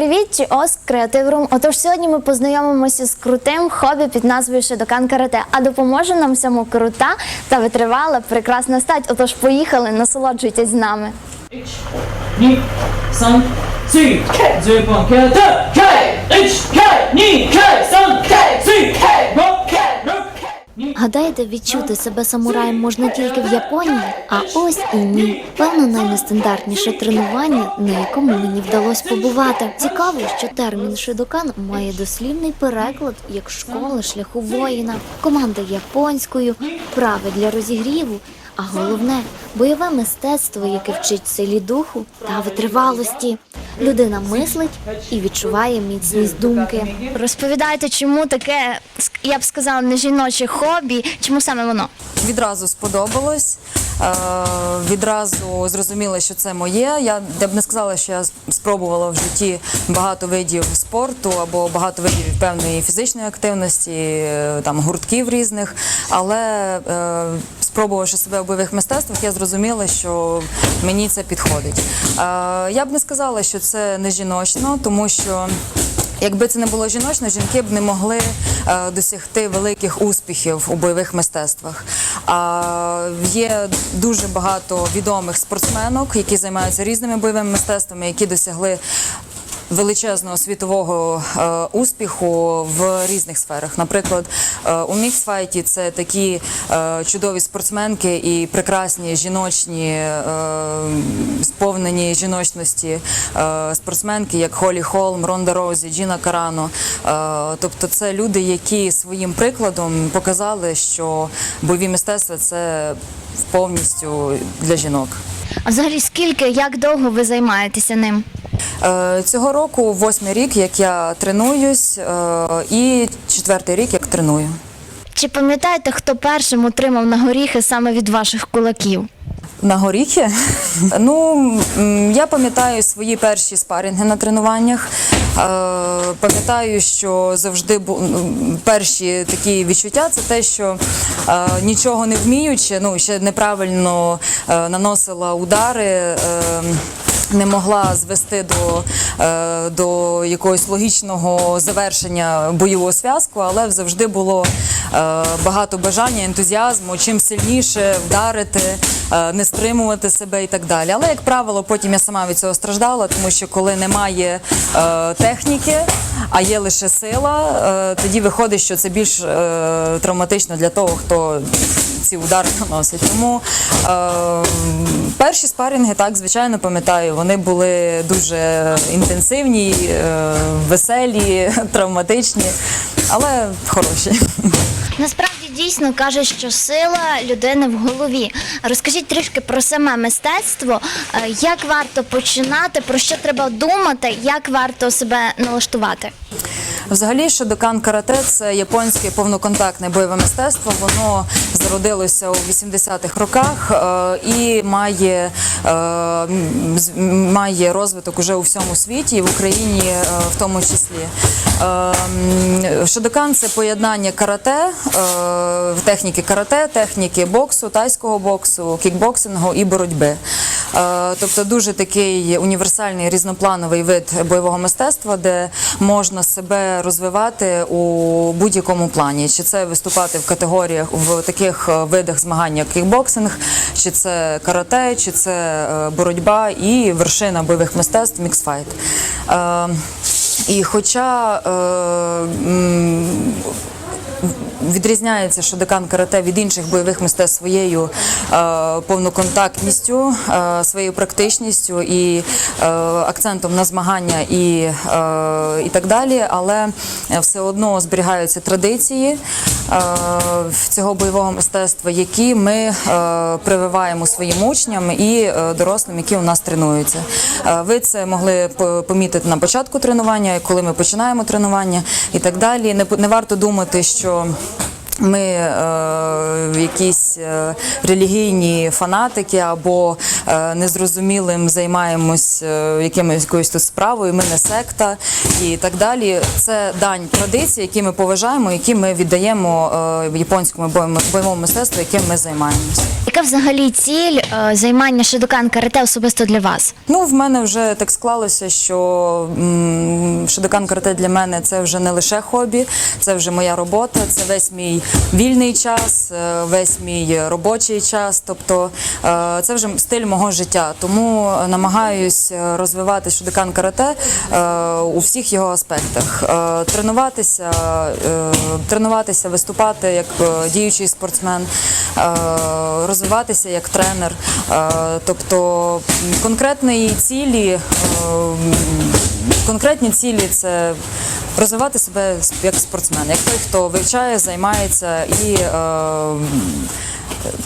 Привіт, ОС Креативрум. Отож, сьогодні ми познайомимося з крутим хобі під назвою Шедокан Карате. А допоможе нам всьому крута та витривала прекрасна стать. Отож, поїхали, насолоджуйтесь з нами. Ні, сан, сі, дзюйпон, кей, кей, ні, кей, сан, кей, сі, кей, бо. Гадаєте, відчути себе самураєм можна тільки в Японії? А ось і ні. Певно, найнестандартніше тренування, на якому мені вдалося побувати. Цікаво, що термін шидокан має дослівний переклад як школа шляху воїна, команда японською, прави для розігріву. А головне бойове мистецтво, яке вчить силі духу та витривалості. Людина мислить і відчуває міцність думки. Розповідайте, чому таке, я б сказала, не жіноче хобі, чому саме воно? Відразу сподобалось. Е, відразу зрозуміла, що це моє. Я, я б не сказала, що я спробувала в житті багато видів спорту або багато видів певної фізичної активності, е, там гуртків різних. Але е, спробувавши себе в бойових мистецтвах, я зрозуміла, що мені це підходить. Е, я б не сказала, що це не жіночно, тому що. Якби це не було жіночно, жінки б не могли е, досягти великих успіхів у бойових мистецтвах. А є дуже багато відомих спортсменок, які займаються різними бойовими мистецтвами, які досягли. Величезного світового е, успіху в різних сферах. Наприклад, е, у міксфайті це такі е, чудові спортсменки і прекрасні жіночні, е, сповнені жіночності е, спортсменки, як Холі Холм, Ронда Розі, Джіна Карано. Е, тобто, це люди, які своїм прикладом показали, що бойові мистецтва це повністю для жінок. А взагалі скільки, як довго ви займаєтеся ним? Е, Цього року восьмий рік, як я тренуюсь, е, і четвертий рік, як треную. Чи пам'ятаєте, хто першим отримав на горіхи саме від ваших кулаків? На горіхи? Ну, я пам'ятаю свої перші спарінги на тренуваннях. Е, Пам'ятаю, що завжди бу- перші такі відчуття це те, що е, нічого не вміючи, ну ще неправильно е, наносила удари. Не могла звести до, е, до якогось логічного завершення бойового зв'язку, але завжди було е, багато бажання, ентузіазму, чим сильніше вдарити, е, не стримувати себе і так далі. Але, як правило, потім я сама від цього страждала, тому що коли немає техніки, а є лише сила, тоді виходить, що це більш травматично для того, хто ці удари наносить. Тому е, перші спарінги, так, звичайно, пам'ятаю, вони були дуже інтенсивні, е, веселі, травматичні, але хороші. Насправді дійсно каже, що сила людини в голові. Розкажіть трішки про саме мистецтво, е, як варто починати, про що треба думати, як варто себе налаштувати. Взагалі, шодокан карате це японське повноконтактне бойове мистецтво. Воно зародилося у 80-х роках е, і має, е, має розвиток уже у всьому світі, і в Україні е, в тому числі. М, Шодокан це поєднання карате, техніки карате, техніки боксу, тайського боксу, кікбоксингу і боротьби. Тобто дуже такий універсальний різноплановий вид бойового мистецтва, де можна себе розвивати у будь-якому плані. Чи це виступати в категоріях в таких е, видах змагань, як кікбоксинг, чи це карате, чи це е, боротьба і вершина бойових мистецтв міксфайт. Е, І хоча е, Відрізняється Шодокан карате від інших бойових мистецтв своєю е, повноконтактністю, е, своєю практичністю і е, акцентом на змагання і, і так далі, але все одно зберігаються традиції цього бойового мистецтва, які ми прививаємо своїм учням і дорослим, які у нас тренуються. Ви це могли помітити на початку тренування, коли ми починаємо тренування і так далі. Не варто думати, що ми е, якісь е, релігійні фанатики або е, незрозумілим займаємось е, якимось якоюсь тут справою. Ми не секта і так далі. Це дань традиції, які ми поважаємо, які ми віддаємо е, японському бойовому мистецтву, яким ми займаємося. Яка взагалі ціль е, займання шидокан карате особисто для вас? Ну, в мене вже так склалося, що м, Шидокан карате для мене це вже не лише хобі, це вже моя робота, це весь мій вільний час, е, весь мій робочий час. Тобто е, це вже стиль мого життя. Тому намагаюсь е, розвивати Шидокан карате е, у всіх його аспектах. Е, Тренуватися, е, тренуватися, виступати як е, діючий спортсмен, розвиватися як тренер. Е, Тобто конкретної цілі, е, конкретні цілі це розвивати себе як спортсмен, як той, хто вивчає, займається і е,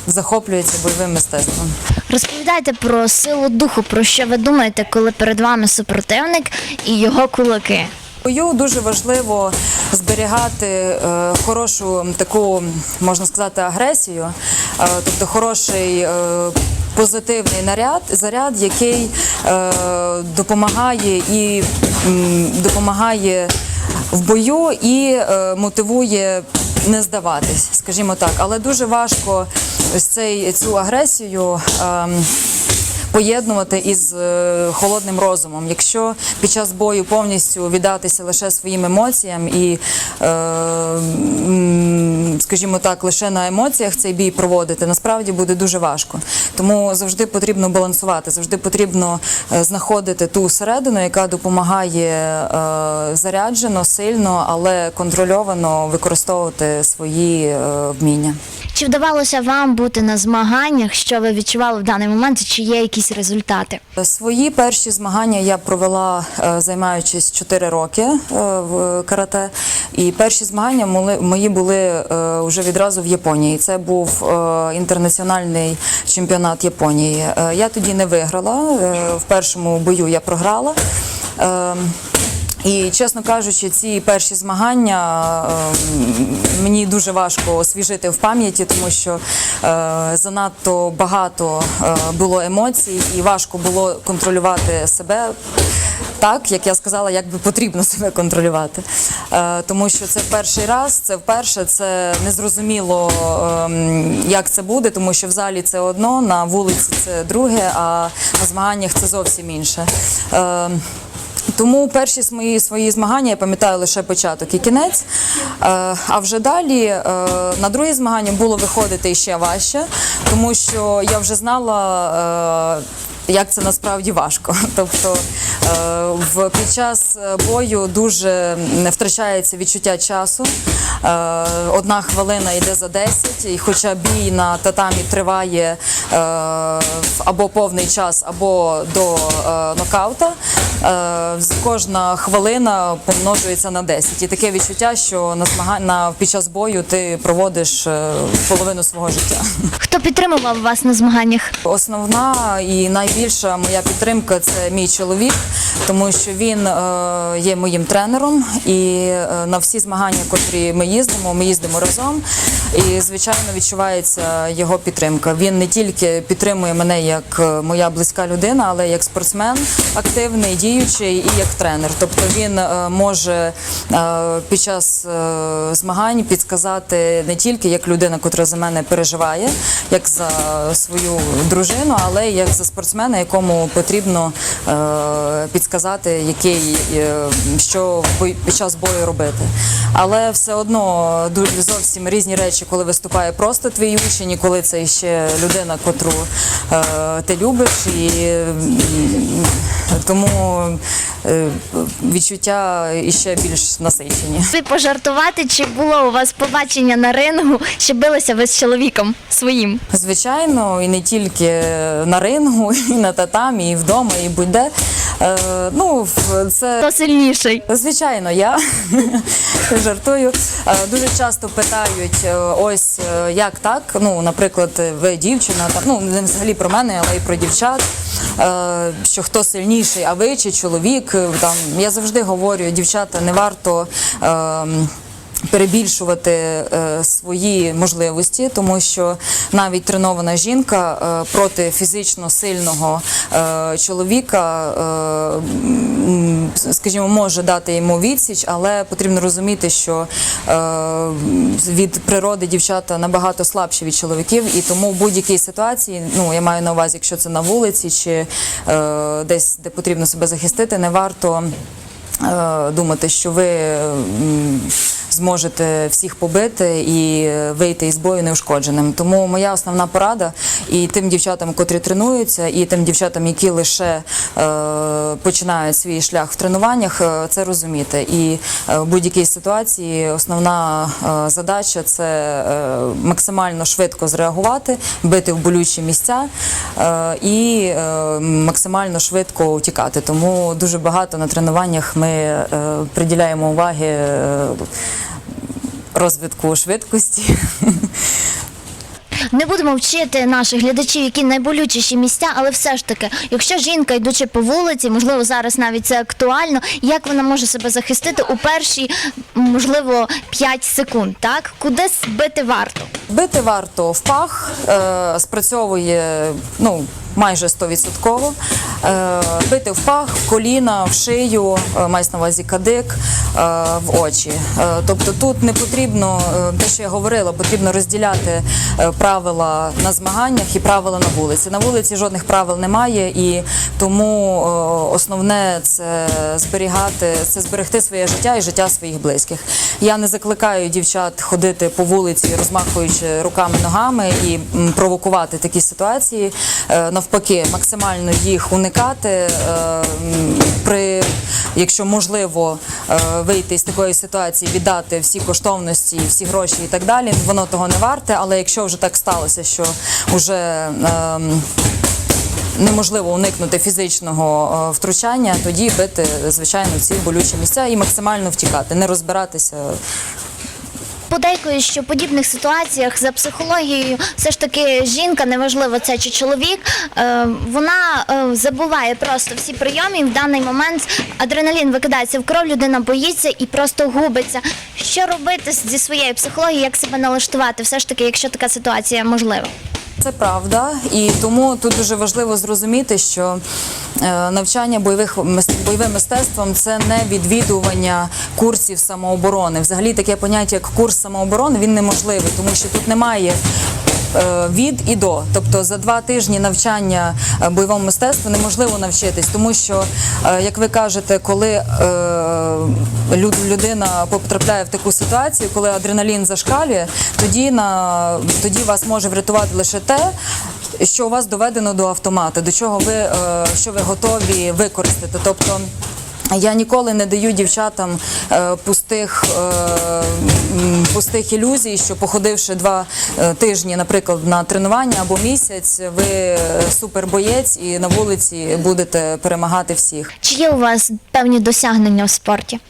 захоплюється бойовим мистецтвом. Розповідайте про силу духу, про що ви думаєте, коли перед вами супротивник і його кулаки. Бою дуже важливо зберігати е, хорошу таку, можна сказати, агресію, е, тобто хороший. е, Позитивний наряд, заряд, який допомагає і допомагає в бою і мотивує не здаватись, скажімо так. Але дуже важко ось цей цю агресію. ем, поєднувати із е, холодним розумом. Якщо під час бою повністю віддатися лише своїм емоціям і, е, скажімо так, лише на емоціях цей бій проводити, насправді буде дуже важко. Тому завжди потрібно балансувати, завжди потрібно е, знаходити ту середину, яка допомагає заряджено, сильно, але контрольовано використовувати свої вміння. Чи вдавалося вам бути на змаганнях, що ви відчували в даний момент, чи є якісь результати? Свої перші змагання я провела, е, займаючись 4 роки е, в карате. І перші змагання мої були е, вже відразу в Японії. Це був інтернаціональний чемпіонат Японії. Я тоді не виграла. В першому бою я програла. Е, і чесно кажучи, ці перші змагання е, мені дуже важко освіжити в пам'яті, тому що е, занадто багато е, було емоцій, і важко було контролювати себе так, як я сказала, як би потрібно себе контролювати. Е, тому що це перший раз, це вперше, це незрозуміло, ем, як це буде, тому що в залі це одно, на вулиці це друге, а на змаганнях це зовсім інше. Е, тому перші свої свої змагання я пам'ятаю лише початок і кінець. Е, А вже далі е, на другі змагання було виходити ще важче, тому що я вже знала. е, Як це насправді важко. Тобто в, під час бою дуже не втрачається відчуття часу. Одна хвилина йде за 10, і хоча бій на татамі триває або повний час, або до е, нокаута, е, кожна хвилина помножується на 10. І таке відчуття, що на змагань на під час бою ти проводиш е, половину свого життя. Хто підтримував вас на змаганнях? Основна і найбільша моя підтримка це мій чоловік, тому що він е, є моїм тренером, і е, на всі змагання, котрі ми їздимо, ми їздимо разом. І звичайно відчувається його підтримка. Він не тільки підтримує мене як е, моя близька людина, але як спортсмен активний, діючий і як тренер. Тобто він е, може е, під час е, змагань підказати не тільки як людина, котра за мене переживає, як за свою дружину, але й як за спортсмена, якому потрібно е, підказати, який е, що під час бою робити. Але все одно зовсім різні речі, коли виступає просто твій учень, коли це ще людина, котру е, ти любиш, і тому е, відчуття іще більш насичені. Ви пожартувати, чи було у вас побачення на рингу, що билися ви з чоловіком своїм? Звичайно, і не тільки на рингу, і на татамі, і вдома, і будь-де. Е, ну, це Хто сильніший? Звичайно, я жартую. Дуже часто питають, ось як так. Ну, наприклад, ви дівчина, там ну не взагалі про мене, але й про дівчат. е, Що хто сильніший, а ви чи чоловік? Е, Там я завжди говорю, дівчата, не варто. Перебільшувати е, свої можливості, тому що навіть тренована жінка е, проти фізично сильного е, чоловіка, скажімо, може дати йому відсіч, але потрібно розуміти, що від природи дівчата набагато слабші від чоловіків, і тому в будь-якій ситуації, ну я маю на увазі, якщо це на вулиці чи десь, де потрібно себе захистити, не варто думати, що ви зможете всіх побити і вийти із бою неушкодженим. Тому моя основна порада і тим дівчатам, котрі тренуються, і тим дівчатам, які лише е, починають свій шлях в тренуваннях, е, це розуміти. І е, в будь-якій ситуації основна е, задача це е, максимально швидко зреагувати, бити в болючі місця е, і е, максимально швидко втікати. Тому дуже багато на тренуваннях ми е, приділяємо уваги е, розвитку швидкості. Не будемо вчити наших глядачів, які найболючіші місця, але все ж таки, якщо жінка йдучи по вулиці, можливо, зараз навіть це актуально, як вона може себе захистити у перші, можливо, 5 секунд, так? Куди збити варто? Бити варто в пах, е, спрацьовує ну, майже 100%. Е, бити в пах, в коліна, в шию, е, мається на увазі кадик, е, в очі. Тобто тут не потрібно, те, що я говорила, потрібно розділяти правила на змаганнях і правила на вулиці. На вулиці жодних правил немає, і тому основне це зберігати, це зберегти своє життя і життя своїх близьких. Я не закликаю дівчат ходити по вулиці, розмахуючи руками, ногами і провокувати такі ситуації. Навпаки, максимально їх уникати. е, При якщо можливо е, вийти з такої ситуації, віддати всі коштовності, всі гроші і так далі, воно того не варте. Але якщо вже так сталося, що вже ем, неможливо уникнути фізичного е, втручання, тоді бити звичайно ці болючі місця і максимально втікати, не розбиратися. Подейкую, що в подібних ситуаціях за психологією все ж таки жінка, неважливо це чи чоловік, е, вона е, забуває просто всі прийоми. В даний момент адреналін викидається в кров, людина боїться і просто губиться. Що робити зі своєю психологією, як себе налаштувати, все ж таки, якщо така ситуація можлива? Це правда, і тому тут дуже важливо зрозуміти, що е, навчання бойових бойовим мистецтвом це не відвідування курсів самооборони. Взагалі таке поняття, як курс самооборони, він неможливий, тому що тут немає. Е, Від і до, тобто за два тижні навчання е, бойовому мистецтву неможливо навчитись, тому що, е, як ви кажете, коли людина потрапляє в таку ситуацію, коли адреналін зашкалює, тоді на тоді вас може врятувати лише те, що у вас доведено до автомата, до чого ви що ви готові використати. Тобто я ніколи не даю дівчатам е, пустих, е, пустих ілюзій, що походивши два е, тижні, наприклад, на тренування або місяць, ви е, супербоєць і на вулиці будете перемагати всіх. Чи є у вас певні досягнення в спорті?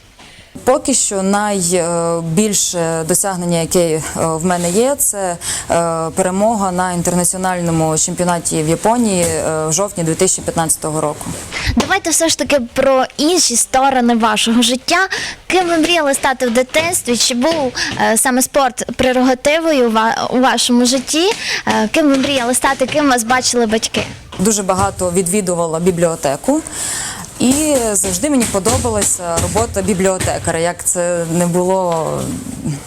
Поки що найбільше досягнення, яке е, в мене є, це е, перемога на інтернаціональному чемпіонаті в Японії е, в жовтні 2015 року. Давайте все ж таки про інші сторони вашого життя. Ким ви мріяли стати в дитинстві? Чи був саме спорт прерогативою у вашому житті? Ким ви мріяли стати? Ким вас бачили батьки? Дуже багато відвідувала бібліотеку. І завжди мені подобалася робота бібліотекаря. Як це не було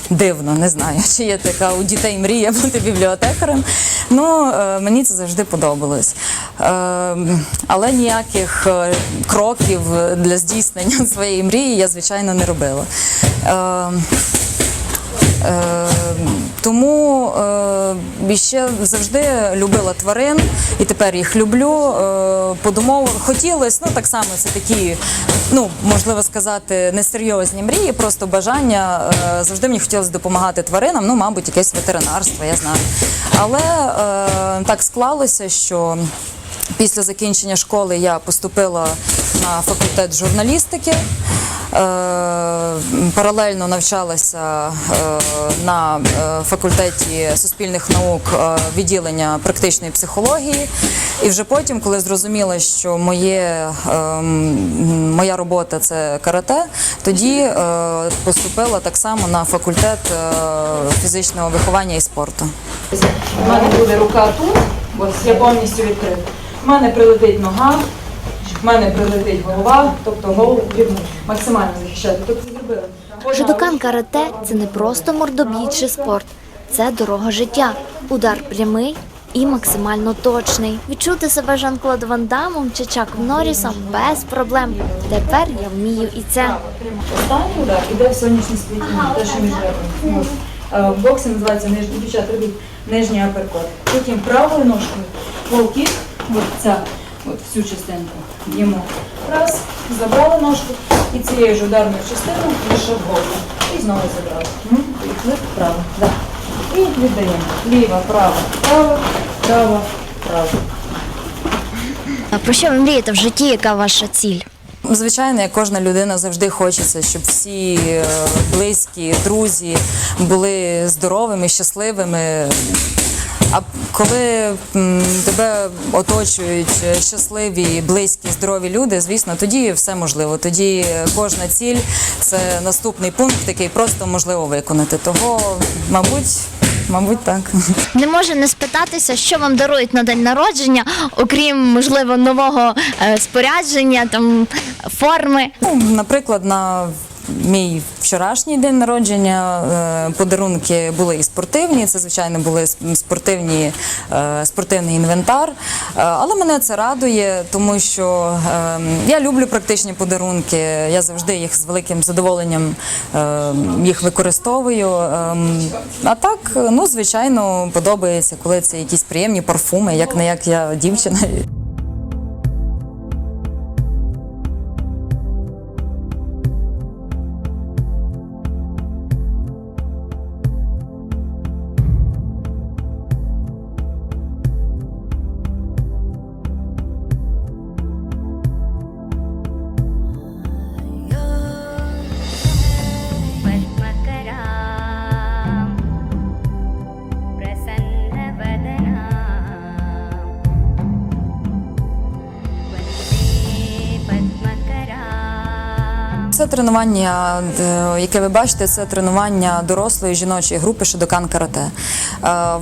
дивно, не знаю, чи є така у дітей мрія бути бібліотекарем. Ну, е, мені це завжди подобалось. Е, Але ніяких е, кроків для здійснення своєї мрії я, звичайно, не робила. Тому е, ще завжди любила тварин, і тепер їх люблю. Е, подумав, хотілося, ну так само це такі, ну можливо сказати, несерйозні мрії, просто бажання. Е, завжди мені хотілося допомагати тваринам, ну, мабуть, якесь ветеринарство, я знаю. Але е, так склалося, що після закінчення школи я поступила на факультет журналістики. Е, паралельно навчалася е, на е, факультеті суспільних наук відділення практичної психології. І вже потім, коли зрозуміла, що моє, ем, моя робота це карате, тоді поступила так само на факультет фізичного виховання і спорту. У мене буде рука тут, ось я повністю відкрита. У мене прилетить нога, в мене прилетить голова, тобто голову потрібно максимально захищати. Тобто зробили. Шидокан карате це не просто мордобій чи спорт, це дорога життя, удар прямий і максимально точний. Відчути себе Жан-Клод Ван Дамом чи Чаком Норрісом без проблем. Тепер я вмію і це. Останній удар іде в сонячне сплетіння, те, що між ребрами. Е, В боксі називається нижній дівчат робіть нижній аперкот. Потім правою ножкою волкік, ця, от всю частинку б'ємо. Раз, забрали ножку і цією ж ударною частиною лише вгору. І знову забрали. М, І вправо. Да. І віддаємо. Ліва, права, права, права, права. А про що ви мрієте в житті? Яка ваша ціль? Звичайно, як кожна людина завжди хочеться, щоб всі е, близькі, друзі були здоровими, щасливими. А коли м, тебе оточують щасливі, близькі, здорові люди, звісно, тоді все можливо. Тоді кожна ціль це наступний пункт, який просто можливо виконати. Того, мабуть, мабуть, так. Не можу не спитатися, що вам дарують на день народження, окрім можливо нового е, спорядження, там форми. Ну, наприклад, на мій вчорашній день народження е, подарунки були і спортивні. Це, звичайно, були спортивні, е, спортивний інвентар. Е, Але мене це радує, тому що е, я люблю практичні подарунки. Я завжди їх з великим задоволенням е, їх використовую. Е, А так, ну, звичайно, подобається, коли це якісь приємні парфуми, як не як я дівчина. Тренування, е, яке ви бачите, це тренування дорослої жіночої групи Шидокан Карате. Е,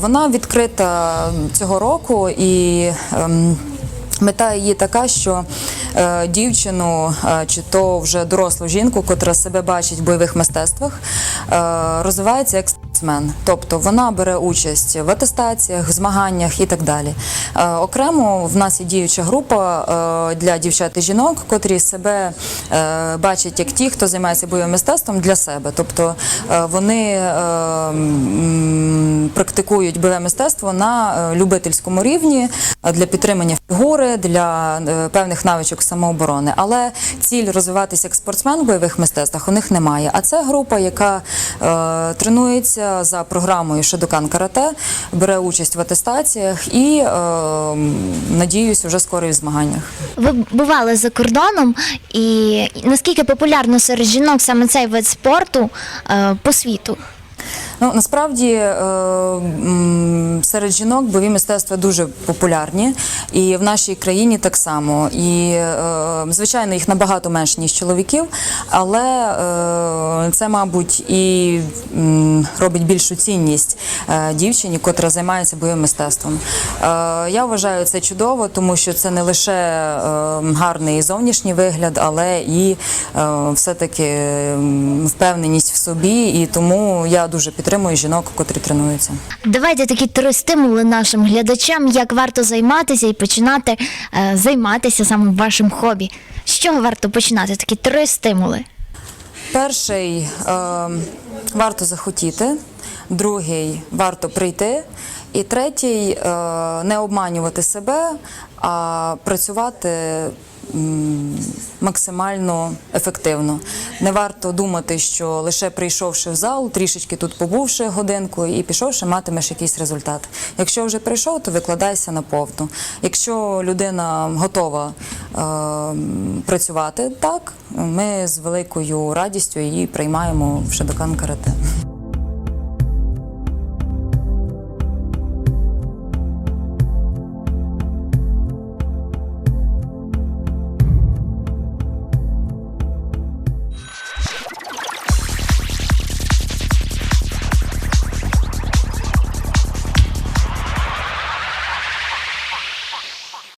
Вона відкрита цього року і. ем, Мета її така, що е, дівчину чи то вже дорослу жінку, котра себе бачить в бойових мистецтвах, розвивається як спортсмен. Тобто вона бере участь в атестаціях, змаганнях і так далі. Е, окремо в нас є діюча група е, для дівчат і жінок, котрі себе е, бачать як ті, хто займається бойовим мистецтвом для себе. Тобто вони практикують бойове мистецтво на любительському рівні для підтримання фігури, для певних навичок самооборони. Але ціль розвиватися як спортсмен в бойових мистецтвах у них немає. А це група, яка тренується за програмою Шедукан Карате, бере участь в атестаціях і е, надіюсь, вже скоро в змаганнях. Ви бували за кордоном, і наскільки популярно серед жінок саме цей вид спорту е, по світу? Ну насправді е, серед жінок бойові мистецтва дуже популярні, і в нашій країні так само. І е, звичайно, їх набагато менше ніж чоловіків, але е, це, мабуть, і робить більшу цінність дівчині, котра займається бойовим мистецтвом. Я вважаю це чудово, тому що це не лише гарний зовнішній вигляд, але і е, все-таки впевненість в собі. І тому я дуже підтримую жінок, котрі тренуються. Давайте такі три стимули нашим глядачам, як варто займатися і починати е, займатися саме вашим хобі. З чого варто починати? Такі три стимули. Перший е, варто захотіти, другий варто прийти, і третій е, не обманювати себе, а працювати максимально ефективно. Не варто думати, що лише прийшовши в зал, трішечки тут побувши годинку і пішовши, матимеш якийсь результат. Якщо вже прийшов, то викладайся на повну. Якщо людина готова е, працювати так, ми з великою радістю її приймаємо в Шадокан карате.